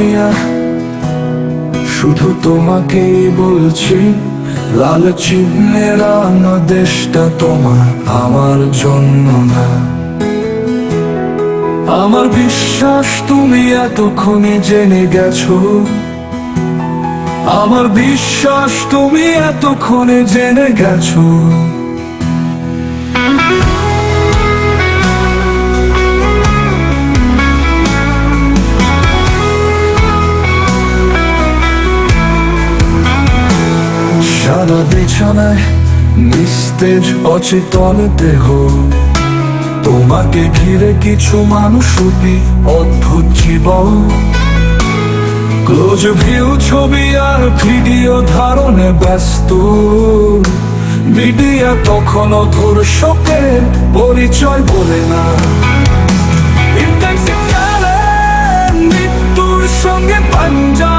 আসিয়া শুধু তোমাকেই বলছি, লাল চিহ্নের দেশটা তোমার, আমার জন্য না। আমার বিশ্বাস তুমি এতক্ষণে জেনে গেছো। আমার বিশ্বাস তুমি এতক্ষণে জেনে গেছো। সারা বিছানায় নিস্তেজ অচেতন দেহ তোমাকে ঘিরে কিছু মানুষ অদ্ভুত জীবন ক্লোজ ভিউ ছবি আর ভিডিও ধারণে ব্যস্ত মিডিয়া তখনও ধর্ষকের পরিচয় বলে না মৃত্যুর সঙ্গে পাঞ্জা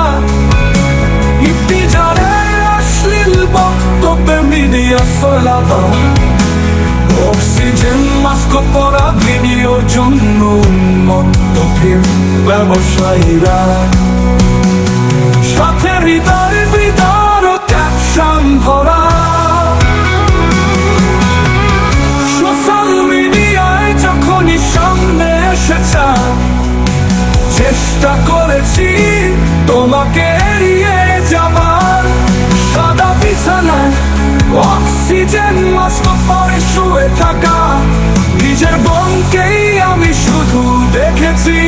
অক্সিজেন মাস্ক পরা ভিডিওর জন্য উন্মত্ত ব্যবসায়ীরা সাথে হৃদয় বিদার ক্যাপশন ভরা সোশ্যাল মিডিয়ায় যখনই সামনে এসেছে চেষ্টা করেছি তোমাকে এড়িয়ে যাবার সাদা বিছানায় অক্সিজেন মাস্ক পরে শুয়ে থাকা। নিজের বোনকেই আমি শুধু দেখেছি।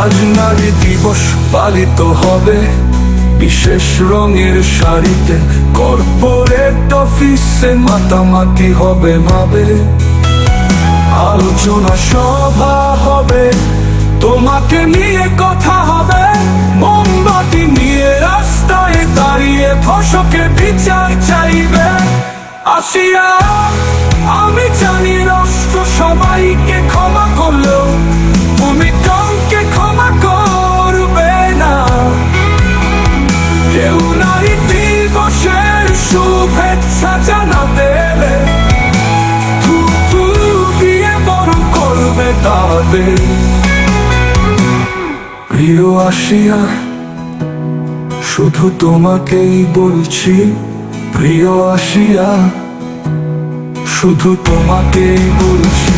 আজ নারী দিবস পালিত হবে। বিশেষ রঙের শাড়িতে কর্পোরেট অফিসে মাতামাতি হবে ভাবে আলোচনা সভা হবে, তোমাকে নিয়ে কথা হবে। মোমবাতি নিয়ে রাস্তায় দাঁড়িয়ে ফসকে বিচার চাইবে। আসিয়া আমি করবে প্রিয় আসিয়া শুধু তোমাকেই বলছি প্রিয় আসিয়া শুধু তোমাকেই বলছি।